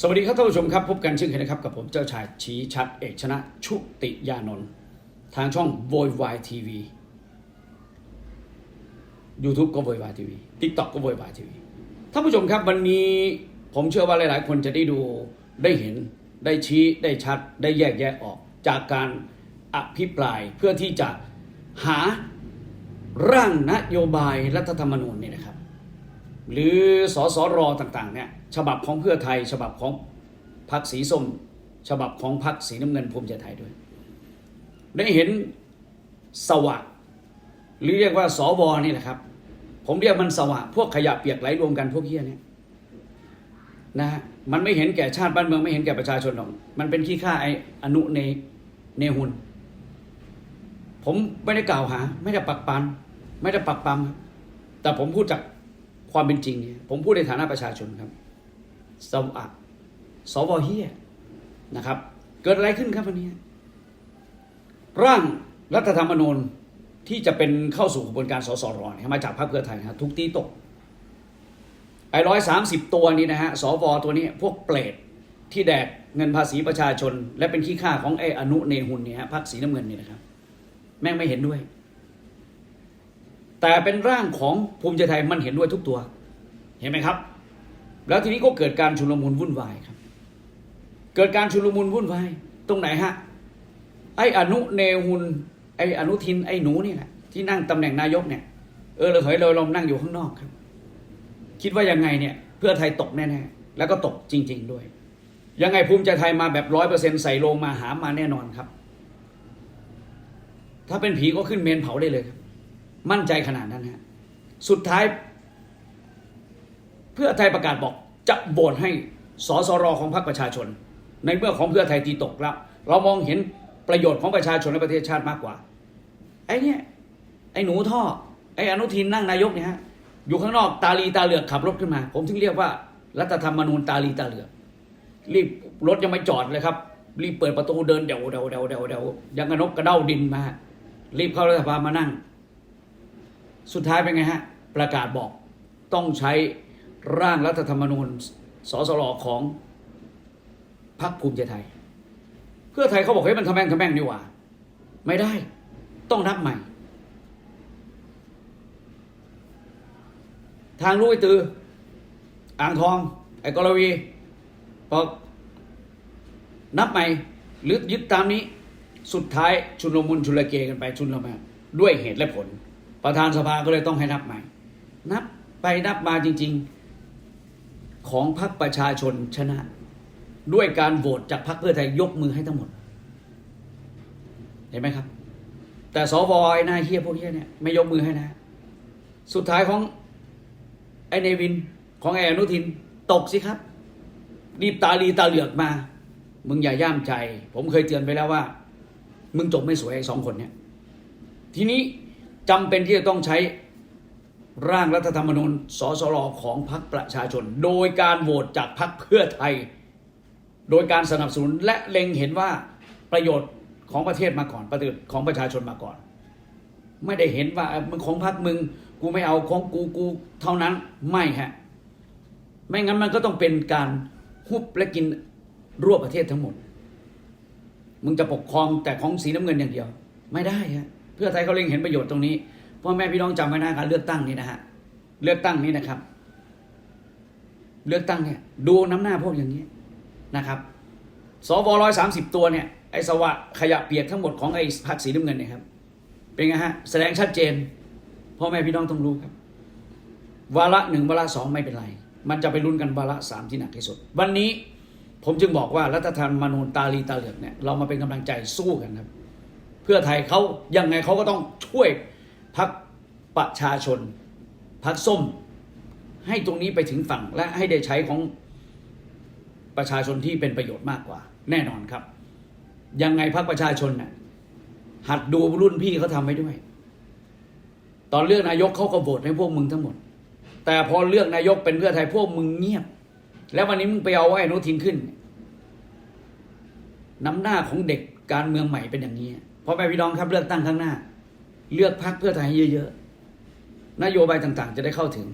สวัสดีครับท่านผู้ชมครับ พบกันเช่นเคยนะครับ กับผมเจ้าชายชี้ชัดเอกชนะชุติยานนท์ทางช่องโวยวายทีวียูทูบก็โวยวายทีวีทิกตอกก็โวยวายทีวีท่านผู้ชมครับวันนี้ผมเชื่อว่าหลาย ๆ คนจะได้ดูได้เห็นได้ชี้ได้ชัดได้แยกแยะออกจากการอภิปรายเพื่อที่จะหาร่างนโยบายรัฐธรรมนูญเนี่ยนะครับ หรือสสรต่าง ๆ เนี่ย ฉบับของเพื่อไทย ฉบับของพรรคสีส้ม ฉบับของพรรคสีน้ำเงินภูมิใจไทยด้วย ได้เห็นสวะหรือเรียกว่าสวนี่แหละครับ ผมเรียกมันสวะพวกขยะเปียกไหลรวมกันพวกเฮี้ยเนี่ยนะฮะมันไม่เห็นแก่ชาติบ้านเมืองไม่เห็นแก่ประชาชนหรอก มันเป็นขี้ข้าไออนุเนเนหุน ผมไม่ได้กล่าวหา ไม่ได้ปักปันไม่ได้ปักปั๊มแต่ผมพูดจากความเป็นจริงเนี่ยผมพูดในฐานะประชาชนครับ สวะสวเฮียนะครับ เกิดอะไรขึ้นครับวันนี้ ร่างรัฐธรรมนูญที่จะเป็นเข้าสู่กระบวนการสสรเนี่ยมาจากพรรคเพื่อไทยนะฮะทุกตีตกไอ้ร้อยสามสิบตัวนี้นะฮะสวตัวนี้พวกเปรตที่แดกเงินภาษีประชาชน และเป็นขี้ข้าของไอ้อนุเนหุนเนี่ยฮะพรรคสีน้ำเงินนี่นะครับ แม่งไม่เห็นด้วย แต่เป็นร่างของภูมิใจไทยมันเห็นด้วยทุกตัว เห็นไหมครับ แล้วทีนี้ก็เกิดการชุลมุนวุ่นวายครับ เกิดการชุลมุนวุ่นวาย ตรงไหนฮะ ไอ้อนุเนหุนไอ้อนุทินไอ้หนูนี่แหละที่นั่งตำแหน่งนายกเนี่ย เออเราเฮ้ยเราลมนั่งอยู่ข้างนอกครับ คิดว่ายังไงเนี่ย เพื่อไทยตกแน่ๆ แล้วก็ตกจริง ๆ ด้วย ยังไงภูมิใจไทยมาแบบร้อยเปอร์เซ็นใส่ลงมาหามาแน่นอนครับ ถ้าเป็นผีก็ขึ้นเมนเผาได้เลยครับ มั่นใจขนาดนั้นฮะ สุดท้าย เพื่อไทยประกาศบอกจะโบนให้สสรของพรรคประชาชน ในเมื่อของเพื่อไทยตีตกแล้ว เรามองเห็นประโยชน์ของประชาชนและประเทศชาติมากกว่าไอ้เนี่ยไอ้หนูท่อไอ้อนุทินนั่งนายกเนี่ยฮะอยู่ข้างนอกตาลีตาเหลือกขับรถขึ้นมา ผมถึงเรียกว่า รัฐธรรมนูญตาลีตาเหลือกรีบรถยังไม่จอดเลยครับ รีบเปิดประตูเดินเดวเดวเดวเดวเดวยังกระนกกระเด้าดินมา รีบเข้ารัฐสภามานั่ง สุดท้ายเป็นไงฮะ ประกาศบอกต้องใช้ ร่างรัฐธรรมนูญสสรของพรรคภูมิใจไทย เพื่อไทยเขาบอกเฮ้ยมันทำแม่งทำแม่งนี่หว่า ไม่ได้ ต้องนับใหม่ ทางรู้ไอ้ตือ อ่างทอง ไอ้กรวีบอกนับใหม่ หรือยึดตามนี้ สุดท้ายชุนลมุนชุลเกกันไปชุนละมาด้วยเหตุและผล ประธานสภาก็เลยต้องให้นับใหม่ นับไปนับมาจริง ๆ ของพรรคประชาชนชนะ ด้วยการโหวตจากพรรคเพื่อไทยยกมือให้ทั้งหมด เห็นไหมครับ แต่สวไอ้นายเฮียพวกเฮียเนี่ยไม่ยกมือให้นะ สุดท้ายของไอ้เนวินของไอ้อนุทินตกสิครับ รีบตาลีตาเหลือกมา มึงอย่าย่ามใจ ผมเคยเตือนไปแล้วว่า มึงจบไม่สวยไอ้สองคนเนี่ยทีนี้จำเป็นที่จะต้องใช้ ร่างรัฐธรรมนูญสสรของพรรคประชาชน โดยการโหวตจากพรรคเพื่อไทย โดยการสนับสนุนและเล็งเห็นว่าประโยชน์ของประเทศมาก่อนประโยชน์ของประชาชนมาก่อน ไม่ได้เห็นว่ามึงของพรรคมึงกูไม่เอาของกูกูเท่านั้นไม่ฮะไม่งั้นมันก็ต้องเป็นการฮุบและกินรวบประเทศทั้งหมด มึงจะปกครองแต่ของสีน้ำเงินอย่างเดียว ไม่ได้ฮะเพื่อไทยเขาเล็งเห็นประโยชน์ตรงนี้ พ่อแม่พี่น้องจำไว้นะการเลือกตั้งนี้นะฮะเลือกตั้งนี้นะครับ เลือกตั้งเนี่ย ดูน้ำหน้าพวกอย่างนี้นะครับสวร้อยสามสิบตัวเนี่ยไอ้สวะขยะเปียกทั้งหมดของไอ้พรรคสีน้ำเงินเนี่ยครับ เป็นไงฮะแสดงชัดเจนพ่อแม่พี่น้องต้องรู้ครับ วาระหนึ่งวาระสองไม่เป็นไร มันจะไปลุ้นกันวาระสามที่หนักที่สุด วันนี้ผมจึงบอกว่ารัฐธรรมนูญตาลีตาเหลือกเนี่ยเรามาเป็นกำลังใจสู้กันครับ เพื่อไทยเขายังไงเขาก็ต้องช่วย พักประชาชนพักส้ม ให้ตรงนี้ไปถึงฝั่งและให้ได้ใช้ของประชาชนที่เป็นประโยชน์มากกว่า แน่นอนครับ ยังไงพักประชาชนน่ะหัดดูรุ่นพี่เขาทำไว้ด้วย ตอนเลือกนายกเขาก็โหวตให้พวกมึงทั้งหมด แต่พอเลือกนายกเป็นเพื่อไทยพวกมึงเงียบ แล้ววันนี้มึงไปเอาไอ้นุทินขึ้น น้ำหน้าของเด็กการเมืองใหม่เป็นอย่างนี้เพราะแม่พี่น้องครับเลือกตั้งข้างหน้า เลือกพักเพื่อไทยให้เยอะๆ นโยบายต่างๆ จะได้เข้าถึง